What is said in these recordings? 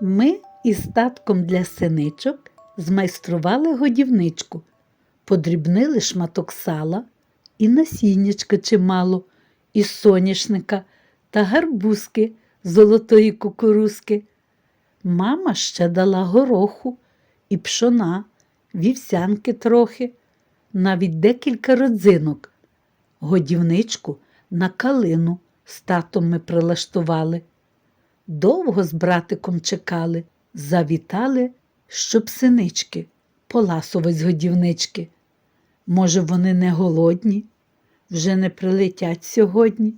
Ми із татком для синичок змайстрували годівничку, подрібнили шматок сала і насіннячка чимало, і соняшника та гарбузки золотої кукурузки. Мама ще дала гороху і пшона, вівсянки трохи, навіть декілька родзинок. Годівничку на калину з татом ми прилаштували. Довго з братиком чекали, завітали, щоб синички поласувать з годівнички. Може, вони не голодні, вже не прилетять сьогодні.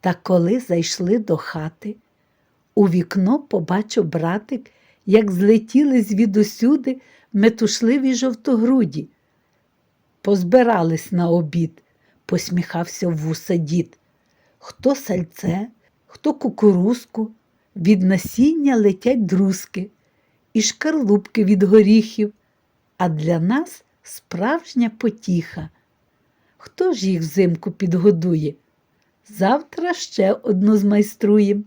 Та коли зайшли до хати, у вікно побачив братик, як злетіли звідусюди метушливі жовтогруді. Позбирались на обід, посміхався вуса дід. Хто сальце, хто кукурузку, від насіння летять друзки і шкарлупки від горіхів, а для нас справжня потіха. Хто ж їх взимку підгодує? Завтра ще одну змайструєм.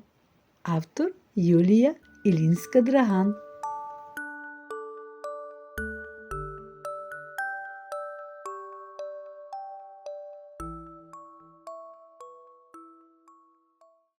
Автор Юлія Ілінська Драган